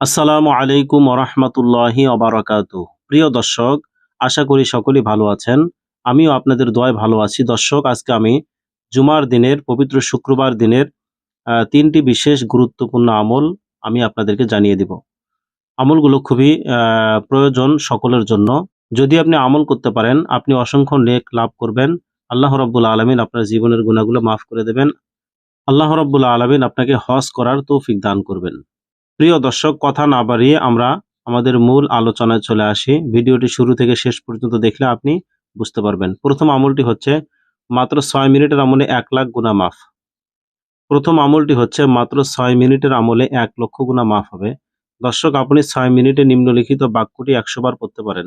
আসসালামু আলাইকুম ওরহমতুল্লাহি অবরাকাত প্রিয় দর্শক, আশা করি সকলেই ভালো আছেন। আমিও আপনাদের দোয়ায় ভালো আছি। দর্শক, আজকে আমি জুমার দিনের, পবিত্র শুক্রবার দিনের তিনটি বিশেষ গুরুত্বপূর্ণ আমল আমি আপনাদেরকে জানিয়ে দিব। আমলগুলো খুবই প্রয়োজন সকলের জন্য। যদি আপনি আমল করতে পারেন, আপনি অসংখ্য নেক লাভ করবেন। আল্লাহ রব্বুল আলমিন আপনার জীবনের গুণাগুলো মাফ করে দেবেন। আল্লাহ রব্বুল আলমিন আপনাকে হজ করার তৌফিক দান করবেন। প্রিয় দর্শক, কথা না বাড়িয়ে আমরা আমাদের মূল আলোচনায় চলে আসি। ভিডিওটি শুরু থেকে শেষ পর্যন্ত দেখলে আপনি বুঝতে পারবেন। প্রথম আমলটি হচ্ছে, মাত্র ছয় মিনিটের আমলে এক লাখ গুণা মাফ। প্রথম আমলটি হচ্ছে, মাত্র ছয় মিনিটের আমলে এক লক্ষ গুণা মাফ হবে। দর্শক, আপনি ছয় মিনিটে নিম্নলিখিত বাক্যটি একশো বার পড়তে পারেন।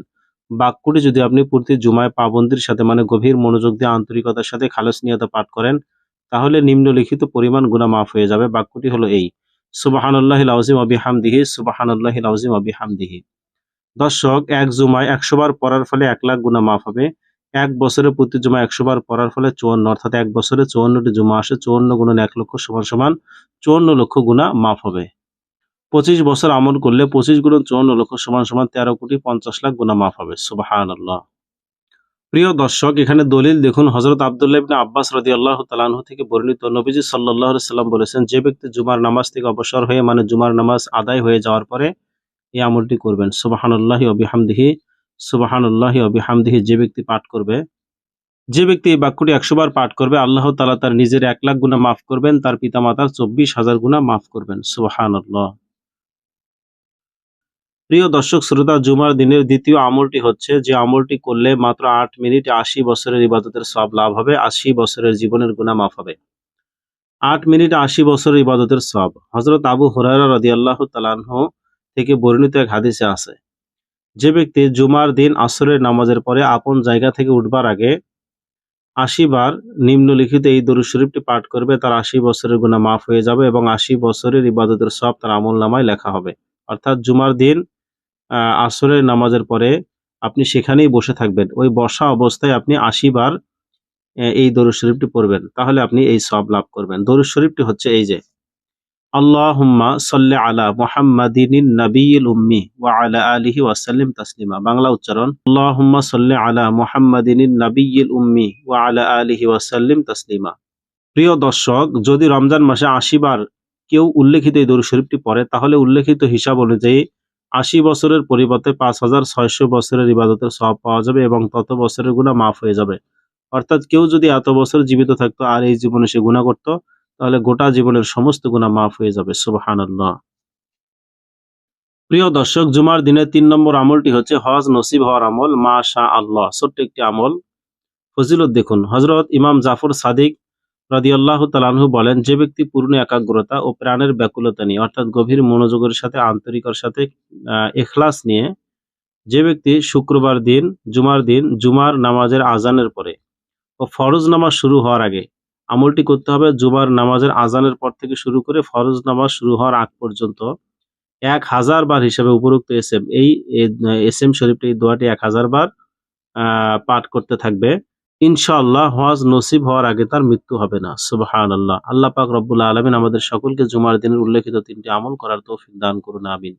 বাক্যটি যদি আপনি প্রতি জুমায় পাবন্দির সাথে মানে গভীর মনোযোগ দিয়ে, আন্তরিকতার সাথে, খালেস নিয়ত পাঠ করেন, তাহলে নিম্নলিখিত পরিমাণ গুণা মাফ হয়ে যাবে। বাক্যটি হলো এই সুবাহানুল্লাহ আউজিম অবিহামদিহি সুবাহানুল্লাহ আউজিম অবিহামদিহি দর্শক, এক জুমায় একশো বার পড়ার ফলে এক লাখ গুণা মাফ হবে। এক বছরে প্রতি জুমা একশো বার পড়ার ফলে চুয়ান্ন, অর্থাৎ এক বছরে চুয়ান্নটি জুমা আসে, চুয়ান্ন গুণন এক লক্ষ সমান সমান চুয়ান্ন লক্ষ গুণা মাফ হবে। পঁচিশ বছর আমল করলে পঁচিশ গুণন চুয়ান্ন লক্ষ সমান সমান তেরো কোটি পঞ্চাশ লাখ গুণা মাফ হবে। সুবাহান প্রিয় দর্শক, এখানে দলিল দেখুন হজরত আবদুল্লাহ ইবনে আব্বাস রাদি আল্লাহ তালাহ থেকে বর্ণিত নবীজি সাল্লাহ সাল্লাম বলেছেন, যে ব্যক্তি জুমার নামাজ থেকে অবসর হয়ে মানে জুমার নামাজ আদায় হয়ে যাওয়ার পরে এই আমলটি করবেন। সুবাহানুল্লাহি অবিহামদিহি সুবাহানুল্লাহি অবিহামদিহি যে ব্যক্তি পাঠ করবে, যে ব্যক্তি এই বাক্যটি একশো বার পাঠ করবে, আল্লাহ তালা তার নিজের এক লাখ গুণা মাফ করবেন, তার পিতা মাতার চব্বিশ হাজার গুণা মাফ করবেন। সুবাহানুল্লাহ। প্রিয় দর্শক, শ্রোতা, জুমার দিনের দ্বিতীয় আমলটি হচ্ছে যে আমলটি করলে মাত্র আট মিনিট আশি বছরের ইবাদতের সব লাভ হবে, আশি বছরের জীবনের গুণা মাফ হবে। আট মিনিট আশি বছরের ইবাদতের সব হজরত আবু হুরায়রা রদি আল্লাহ তালাহ থেকে বর্ণিত এক হাদিসে আছে, যে ব্যক্তি জুমার দিন আসরের নামাজের পরে আপন জায়গা থেকে উঠবার আগে বার নিম্নলিখিত এই দরু শরীফটি পাঠ করবে, তার আশি বছরের গুণা মাফ হয়ে যাবে এবং আশি বছরের ইবাদতের সব তার আমল নামায় লেখা হবে। অর্থাৎ জুমার দিন আসরের নামাজের পরে আপনি সেখানেই বসে থাকবেন। ওই বসা অবস্থায় আপনি আশি বার এই দরুদ শরীফটি পড়বেন। তাহলে আপনি এই সব লাভ করবেন। দরুদ শরীফটি হচ্ছে এই যে, আল্লাহুম্মা সাল্লি আলা মুহাম্মাদিন নবীল উম্মি ওয়া আলা আলিহি ওয়াসাল্লিম তাসলিমা। বাংলা উচ্চারণ, আল্লাহুম্মা সাল্লি আলা মুহাম্মাদিন নবীল উম্মি ওয়া আলা আলিহি ওয়াসাল্লিম তাসলিমা। প্রিয় দর্শক, যদি রমজান মাসে আশি বার কেউ উল্লেখিত এই দরুদ শরীফটি পড়ে, তাহলে উল্লেখিত হিসাব অনুযায়ী আশি বছরের পরিবর্তে পাঁচ হাজার ছয়শো বছরের ইবাদতের সব পাওয়া যাবে এবং তত বছরের গুণা মাফ হয়ে যাবে। অর্থাৎ কেউ যদি এত বছর জীবিত থাকতো আর এই জীবনে সে গুণা করতো, তাহলে গোটা জীবনের সমস্ত গুণা মাফ হয়ে যাবে। সুবহানাল্লাহ। প্রিয় দর্শক, জুমার দিনের তিন নম্বর আমলটি হচ্ছে হজ নসিব হওয়ার আমল মা শাহ আল্লাহ ছোট্ট একটি আমল। ফজিলত দেখুন হজরত ইমাম জাফর সাদিক রাদিয়াল্লাহ তালানহু বলেন, যে ব্যক্তি পূর্ণ একাগ্রতা ও প্রাণের ব্যাকুলতা নিয়ে, অর্থাৎ গভীর মনোযোগের সাথে আন্তরিকার সাথে এখলাস নিয়ে, যে ব্যক্তি শুক্রবার দিন, জুমার দিন, জুমার নামাজের আজানের পরে ও ফরজ নামাজ শুরু হওয়ার আগে আমলটি করতে হবে, জুমার নামাজের আজানের পর থেকে শুরু করে ফরজ নামাজ শুরু হওয়ার আগ পর্যন্ত এক হাজার বার হিসাবে উপরোক্ত এস এম এই এস এম শরীফটি, এই দোয়াটি এক হাজার বার পাঠ করতে থাকবে। ইনশাআল্লাহ হজ নসিব হওয়ার আগে তার মৃত্যু হবে না। সুবাহান আল্লাহ আল্লাহ পাক রব্বুল্লা আলমিন আমাদের সকলকে জুমার দিনের উল্লেখিত তিনটি আমল করার তৌফিক দান করুন, আমিন।